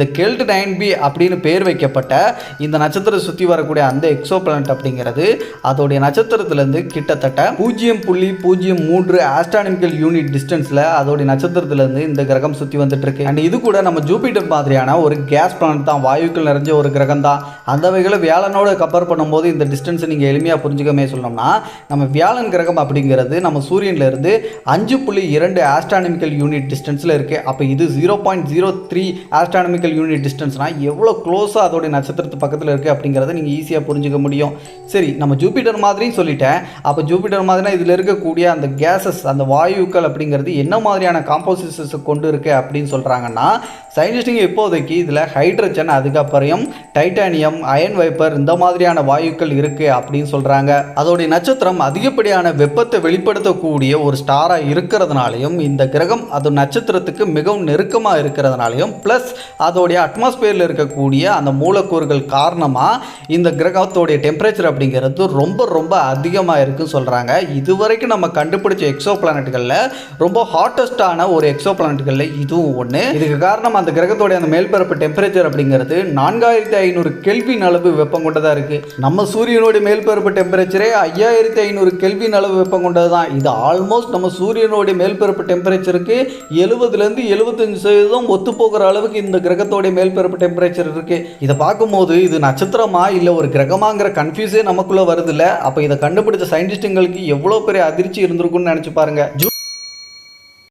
இந்த guilt nine B அப்படின்னு பேர் வைக்கப்பட்ட இந்த நட்சத்திரத்தை சுற்றி வரக்கூடிய அந்த எக்ஸோ பிளானட் அப்படிங்கிறது அதோடைய நட்சத்திரத்திலேருந்து கிட்டத்தட்ட பூஜ்ஜியம் புள்ளி பூஜ்ஜியம் மூன்று ஆஸ்ட்ரானமிக்கல் யூனிட் டிஸ்டன்ஸில் அதோடைய நட்சத்திரத்திலேருந்து இந்த கிரகம் சுற்றி வந்துட்டு இருக்கு அண்ட் இது கூட நம்ம ஜூபிட்டர் மாதிரியான ஒரு கேஸ் பிளானட் தான். வாயுக்கள் நிறைஞ்ச ஒரு கிரகம் தான். அந்த வகையில் வியாழனோட கம்பேர் பண்ணும்போது இந்த டிஸ்டன்ஸை நீங்கள் எளிமையாக புரிஞ்சுக்கமே சொல்லணும்னா நம்ம வியாழன் கிரகம் அப்படிங்கிறது நம்ம சூரியன்ல இருந்து அஞ்சு புள்ளி இரண்டு ஆஸ்ட்ரானமிக்கல் யூனிட் டிஸ்டன்ஸில் இருக்குது அப்போ இது zero point zero three astronomical unit டிஸ்டன்ஸ்னால் எவ்வளோ க்ளோஸாக அதோடைய நட்சத்திரத்து பக்கத்தில் இருக்குது அப்படிங்கிறத நீங்கள் ஈஸியாக புரிஞ்சுக்க முடியும். சரி நம்ம ஜூபிட்டர் மாதிரியும் சொல்லிட்டேன். அப்போ ஜூபிட்டர் மாதிரினா இதில் இருக்கக்கூடிய அந்த கேஸஸ் அந்த வாயுக்கள் அப்படிங்கிறது என்ன மாதிரியான காம்போசிஷன்ஸ் கொண்டு இருக்கு அப்படின்னு சொல்கிறாங்கன்னா சயின்டிஸ்டுங்க இப்போதைக்கு இதில் ஹைட்ரஜன் அதுக்கப்புறம் டைட்டானியம் அயன் வைப்பர் இந்த மாதிரியான வாயுக்கள் இருக்குது அப்படின்னு சொல்கிறாங்க அதோடைய நட்சத்திரம் அதிகப்படியான வெப்பத்தை வெளிப்படுத்தக்கூடிய ஒரு ஸ்டாராக இருக்கிறதுனாலையும் இந்த கிரகம் அது நட்சத்திரத்துக்கு மிகவும் நெருக்கமாக இருக்கிறதுனாலையும் ப்ளஸ் அதோடைய அட்மாஸ்பியரில் இருக்கக்கூடிய அந்த மூலக்கூறுகள் காரணமாக இந்த கிரகத்தோடைய டெம்பரேச்சர் அப்படிங்கிறது ரொம்ப ரொம்ப அதிகமாக இருக்குன்னு சொல்கிறாங்க இதுவரைக்கும் நம்ம கண்டுபிடிச்ச எக்ஸோ பிளானட்டுகளில் ரொம்ப ஹாட்டஸ்டான ஒரு எக்ஸோ பிளானட்டுகளில் இதுவும் ஒன்று இதுக்கு காரணம் அந்த கிரகத்தோடைய அந்த மேல்பரப்பு டெம்பரேச்சர் அப்படிங்கிறது நான்காயிரத்தி ஐநூறு கெல்வின் அளவு வெப்பம் கொண்டதாக இருக்குது நம்ம சூரியனுடைய மேல்பரப்பு டெம்பரேச்சரே ஐயாயிரத்தி ஐநூறு கெல்வின் அளவு வெப்பம் கொண்டது தான் இது ஆல்மோஸ்ட் நம்ம சூரியனுடைய மேல்பரப்பு டெம்பரேச்சருக்கு எழுபதுலேருந்து எழுபத்தஞ்சு சதவீதம் ஒத்து போகிற அளவுக்கு இந்த கிரக கிரகத்தோடைய மேல்பரப்பு டெம்பரேச்சர் இருக்கு. இதை பார்க்கும்போது இது நட்சத்திரமா இல்லை ஒரு கிரகமாங்கிற கன்ஃபியூஸே நமக்குள்ள வருது இல்லை அப்போ இதை கண்டுபிடிச்ச சயின்டிஸ்ட்டுங்களுக்கு எவ்வளோ பெரிய அதிர்ச்சி இருந்திருக்கும்னு நினச்சி பாருங்க.